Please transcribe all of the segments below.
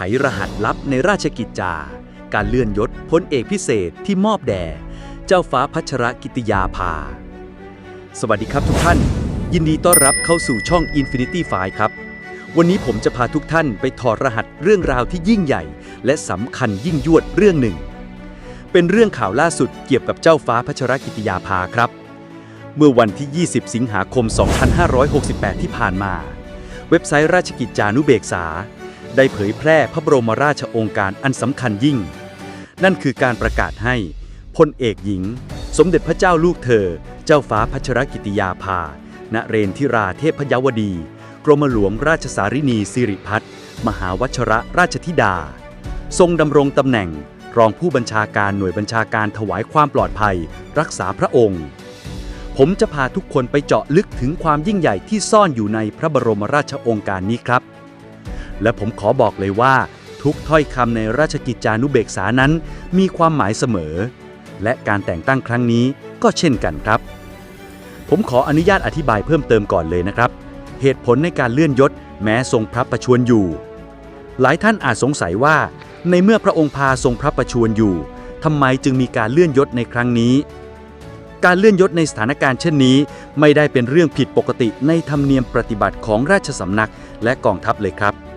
ขรหัสลับในราชกิจจา การเลื่อนยศพลเอกพิเศษที่มอบแด่ เจ้าฟ้าพัชรกิติยาภา สวัสดีครับทุกท่าน ยินดีต้อนรับเข้าสู่ช่อง Infinity f i ครับ วันนี้ผมจะพาทุกท่านไปถอดรหัสเรื่องราวที่ยิ่งใหญ่ และสำคัญยิ่งยวดเรื่องหนึ่ง เป็นเรื่องข่าวล่าสุดเกี่ยวกับเจ้าฟ้าพัชรกิติยาภาครับ เมื่อวันที่ 20 สิงหาคม 2568 ที่ผ่านมา เว็บไซต์ราชกิจจานุเบกษา ได้เผยแพร่พระบรมราชโองการอันสำคัญยิ่ง นั่นคือการประกาศให้พลเอกหญิง สมเด็จพระเจ้าลูกเธอ เจ้าฟ้าพัชรกิติยาภา ณเรนทิราเทพยวดี กรมหลวงราชสารินีสิริพัฒน์มหาวัชระราชธิดา ทรงดำรงตำแหน่งรองผู้บัญชาการหน่วยบัญชาการถวายความปลอดภัย รักษาพระองค์ ผมจะพาทุกคนไปเจาะลึกถึงความยิ่งใหญ่ที่ซ่อนอยู่ในพระบรมราชโองการนี้ครับ และผมขอบอกเลยว่า ทุกถ้อยคำในราชกิจจานุเบกษานั้น มีความหมายเสมอ และการแต่งตั้งครั้งนี้ก็เช่นกันครับ ผมขออนุญาตอธิบายเพิ่มเติมก่อนเลยนะครับ เหตุผลในการเลื่อนยศ แม้ทรงพระประชวรอยู่ หลายท่านอาจสงสัยว่า ในเมื่อพระองค์พาทรงพระประชวรอยู่ทำไมจึงมีการเลื่อนยศในครั้งนี้การเลื่อนยศในสถานการณ์เช่นนี้ ไม่ได้เป็นเรื่องผิดปกติในธรรมเนียมปฏิบัติของราชสำนักและกองทัพเลยครับ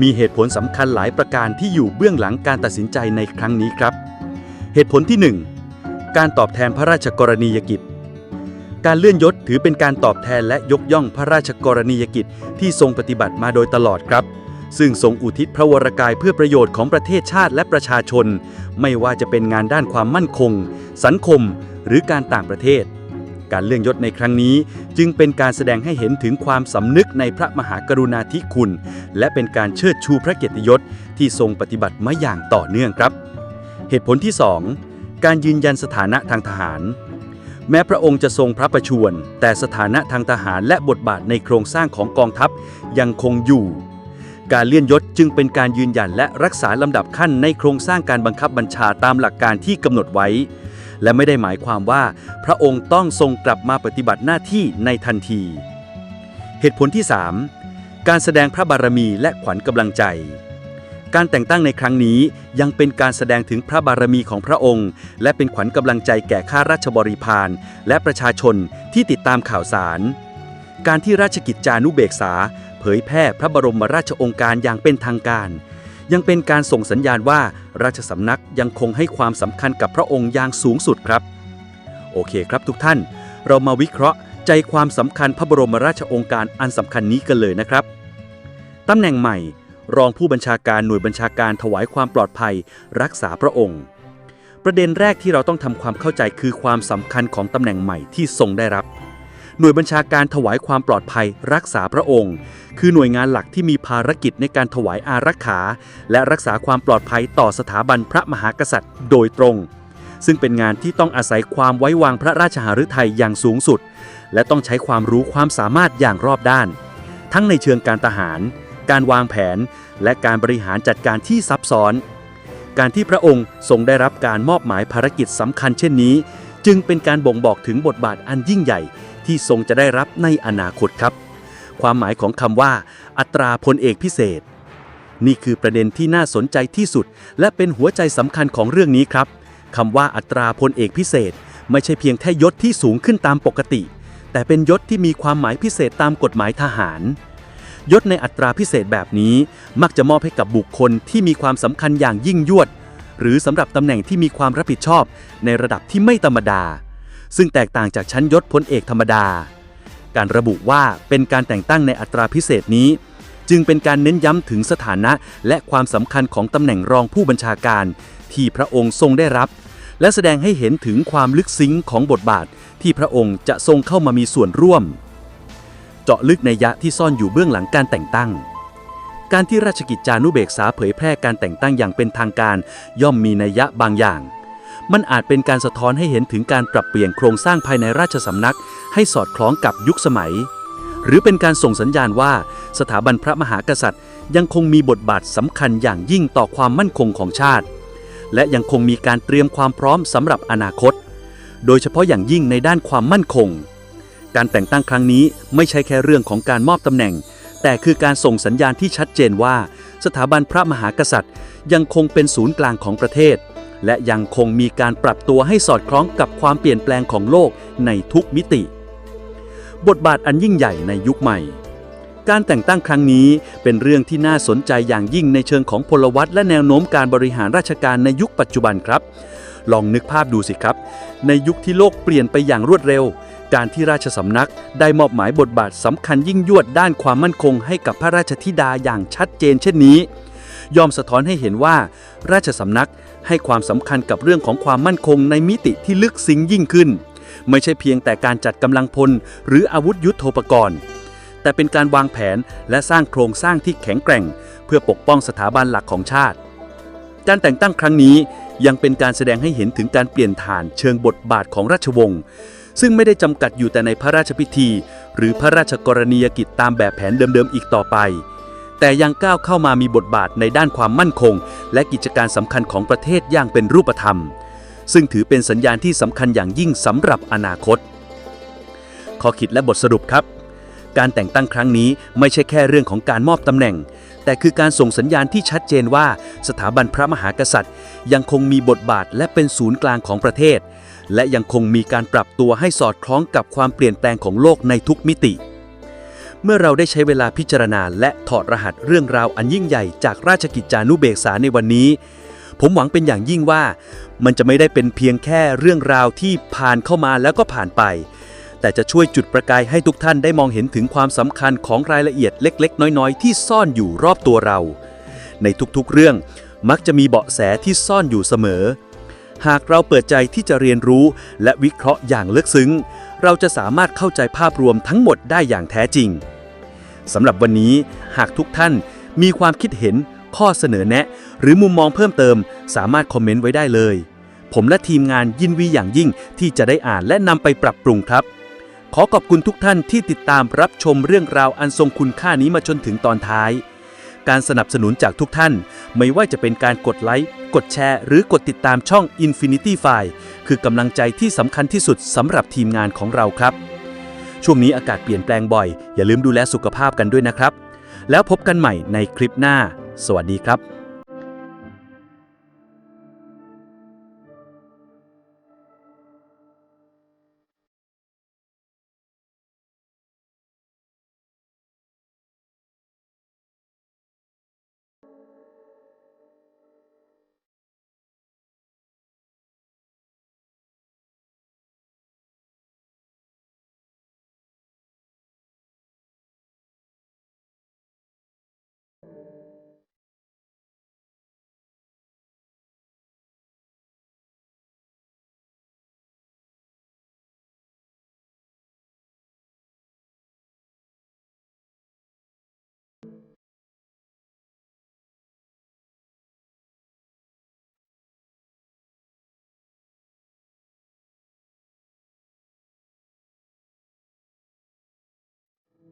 มีเหตุผลสำคัญหลายประการที่อยู่เบื้องหลังการตัดสินใจในครั้งนี้ครับ เหตุผลที่ 1 การตอบแทนพระราชกรณียกิจ การเลื่อนยศถือเป็นการตอบแทนและยกย่องพระราชกรณียกิจที่ทรงปฏิบัติมาโดยตลอดครับ ซึ่งทรงอุทิศพระวรกายเพื่อประโยชน์ของประเทศชาติและประชาชน ไม่ว่าจะเป็นงานด้านความมั่นคง สังคม หรือการต่างประเทศ การเลื่อนยศในครั้งนี้ จึงเป็นการแสดงให้เห็นถึงความสำนึกในพระมหากรุณาธิคุณ และเป็นการเชิดชูพระเกียรติยศที่ทรงปฏิบัติมาอย่างต่อเนื่องครับ เหตุผลที่ 2 การยืนยันสถานะทางทหาร แม้พระองค์จะทรงพระประชวรแต่สถานะทางทหารและบทบาทในโครงสร้างของกองทัพยังคงอยู่การเลื่อนยศจึงเป็นการยืนยันและรักษาลำดับขั้นในโครงสร้างการบังคับบัญชาตามหลักการที่กำหนดไว้ และไม่ได้หมายความว่าพระองค์ต้องทรงกลับมาปฏิบัติหน้าที่ในทันที เหตุผลที่ 3 การแสดงพระบารมีและขวัญกำลังใจ การแต่งตั้งในครั้งนี้ยังเป็นการแสดงถึงพระบารมีของพระองค์ และเป็นขวัญกำลังใจแก่ข้าราชบริพารและประชาชนที่ติดตามข่าวสาร การที่ราชกิจจานุเบกษา เผยแพร่พระบรมราชองค์การอย่างเป็นทางการ ยังเป็นการส่งสัญญาณว่าราชสำนักยังคงให้ความสำคัญกับพระองค์อย่างสูงสุดครับ โอเคครับทุกท่าน เรามาวิเคราะห์ใจความสำคัญพระบรมราชองค์การอันสำคัญนี้กันเลยนะครับตำแหน่งใหม่ รองผู้บัญชาการหน่วยบัญชาการถวายความปลอดภัย รักษาพระองค์ ประเด็นแรกที่เราต้องทำความเข้าใจคือความสำคัญของตำแหน่งใหม่ที่ทรงได้รับ หน่วยบัญชาการถวายความปลอดภัยรักษาพระองค์ คือหน่วยงานหลักที่มีภารกิจในการถวายอารักขา และรักษาความปลอดภัยต่อสถาบันพระมหากษัตริย์ โดยตรง ซึ่งเป็นงานที่ต้องอาศัยความไว้วางพระราชหฤทัยอย่างสูงสุด และต้องใช้ความรู้ความสามารถอย่างรอบด้าน ทั้งในเชิงการทหาร การวางแผน และการบริหารจัดการที่ซับซ้อน การที่พระองค์ทรงได้รับการมอบหมายภารกิจสำคัญเช่นนี้ จึงเป็นการบ่งบอกถึงบทบาทอันยิ่งใหญ่ ที่ทรงจะได้รับในอนาคตครับ ความหมายของคำว่า อัตราพลเอกพิเศษ นี่คือประเด็นที่น่าสนใจที่สุด และเป็นหัวใจสำคัญของเรื่องนี้ครับคำว่าอัตราพลเอกพิเศษ ไม่ใช่เพียงแค่ยศที่สูงขึ้นตามปกติ แต่เป็นยศที่มีความหมายพิเศษตามกฎหมายทหารยศในอัตราพิเศษแบบนี้มักจะมอบให้กับบุคคลที่มีความสำคัญอย่างยิ่งยวด หรือสำหรับตำแหน่งที่มีความรับผิดชอบในระดับที่ไม่ธรรมดา ซึ่งแตกต่างจากชั้นยศพลเอกธรรมดา การระบุว่าเป็นการแต่งตั้งในอัตราพิเศษนี้ จึงเป็นการเน้นย้ำถึงสถานะและความสำคัญของตำแหน่งรองผู้บัญชาการ ที่พระองค์ทรงได้รับ และแสดงให้เห็นถึงความลึกซึ้งของบทบาท ที่พระองค์จะทรงเข้ามามีส่วนร่วม เจาะลึกในยะที่ซ่อนอยู่เบื้องหลังการแต่งตั้งการที่ราชกิจจานุเบกษาเผยแพร่การแต่งตั้งอย่างเป็นทางการ ย่อมมีนัยยะบางอย่าง มันอาจเป็นการสะท้อนให้เห็นถึงการปรับเปลี่ยนโครงสร้างภายในราชสำนัก ให้สอดคล้องกับยุคสมัย หรือเป็นการส่งสัญญาณว่า สถาบันพระมหากษัตริย์ ยังคงมีบทบาทสำคัญอย่างยิ่งต่อความมั่นคงของชาติ และยังคงมีการเตรียมความพร้อมสำหรับอนาคต โดยเฉพาะอย่างยิ่งในด้านความมั่นคง การแต่งตั้งครั้งนี้ไม่ใช่แค่เรื่องของการมอบตำแหน่ง แต่คือการส่งสัญญาณที่ชัดเจนว่า สถาบันพระมหากษัตริย์ ยังคงเป็นศูนย์กลางของประเทศ และยังคงมีการปรับตัวให้สอดคล้องกับความเปลี่ยนแปลงของโลกในทุกมิติ บทบาทอันยิ่งใหญ่ในยุคใหม่ การแต่งตั้งครั้งนี้เป็นเรื่องที่น่าสนใจอย่างยิ่งในเชิงของพลวัตและแนวโน้มการบริหารราชการในยุคปัจจุบันครับ ลองนึกภาพดูสิครับ ในยุคที่โลกเปลี่ยนไปอย่างรวดเร็ว การที่ราชสำนักได้มอบหมายบทบาทสำคัญยิ่งยวดด้านความมั่นคงให้กับพระราชธิดาอย่างชัดเจนเช่นนี้ยอมสะท้อนให้เห็นว่า ราชสำนัก ให้ความสำคัญกับเรื่องของความมั่นคงในมิติที่ลึกซึ้งยิ่งขึ้น ไม่ใช่เพียงแต่การจัดกำลังพล หรืออาวุธยุโทโธปกรณ์ แต่เป็นการวางแผนและสร้างโครงสร้างที่แข็งแกร่ง เพื่อปกป้องสถาบันหลักของชาติ การแต่งตั้งครั้งนี้ยังเป็นการแสดงให้เห็นถึงการเปลี่ยนฐานเชิงบทบาทของราชวงศ์ซึ่งไม่ได้จำกัดอยู่แต่ในพระราชพิธี หรือพระราชกรณียกิจตามแบบแผนเดิมๆอีกต่อไป แต่ยังก้าวเข้ามามีบทบาทในด้านความมั่นคง และกิจการสำคัญของประเทศอย่างเป็นรูปธรรม ซึ่งถือเป็นสัญญาณที่สำคัญอย่างยิ่งสำหรับอนาคต ข้อคิดและบทสรุปครับ การแต่งตั้งครั้งนี้ไม่ใช่แค่เรื่องของการมอบตำแหน่ง แต่คือการส่งสัญญาณที่ชัดเจนว่าสถาบันพระมหากษัตริย์ ยังคงมีบทบาทและเป็นศูนย์กลางของประเทศ และยังคงมีการปรับตัวให้สอดคล้องกับความเปลี่ยนแปลงของโลกในทุกมิติ เมื่อเราได้ใช้เวลาพิจารณาและถอดรหัสเรื่องราวอันยิ่งใหญ่จากราชกิจจานุเบกษาในวันนี้ ผมหวังเป็นอย่างยิ่งว่า มันจะไม่ได้เป็นเพียงแค่เรื่องราวที่ผ่านเข้ามาแล้วก็ผ่านไป แต่จะช่วยจุดประกายให้ทุกท่านได้มองเห็นถึงความสำคัญของรายละเอียดเล็ก ๆ น้อย ๆ ที่ซ่อนอยู่รอบตัวเรา ในทุกๆเรื่องมักจะมีเบาะแสที่ซ่อนอยู่เสมอ หากเราเปิดใจที่จะเรียนรู้และวิเคราะห์อย่างลึกซึ้ง เราจะสามารถเข้าใจภาพรวมทั้งหมดได้อย่างแท้จริง สำหรับวันนี้หากทุกท่านมีความคิดเห็น ข้อเสนอแนะ หรือมุมมองเพิ่มเติม สามารถคอมเมนต์ไว้ได้เลย ผมและทีมงานยินวีอย่างยิ่งที่จะได้อ่านและนำไปปรับปรุงครับ ขอขอบคุณทุกท่านที่ติดตามรับชมเรื่องราวอันทรงคุณค่านี้มาจนถึงตอนท้าย การสนับสนุนจากทุกท่าน ไม่ว่าจะเป็นการกดไลค์กดแชร์ หรือกดติดตามช่อง Infinity File คือกำลังใจที่สำคัญที่สุดสำหรับทีมงานของเราครับ ช่วงนี้อากาศเปลี่ยนแปลงบ่อย อย่าลืมดูแลสุขภาพกันด้วยนะครับ แล้วพบกันใหม่ในคลิปหน้า สวัสดีครับ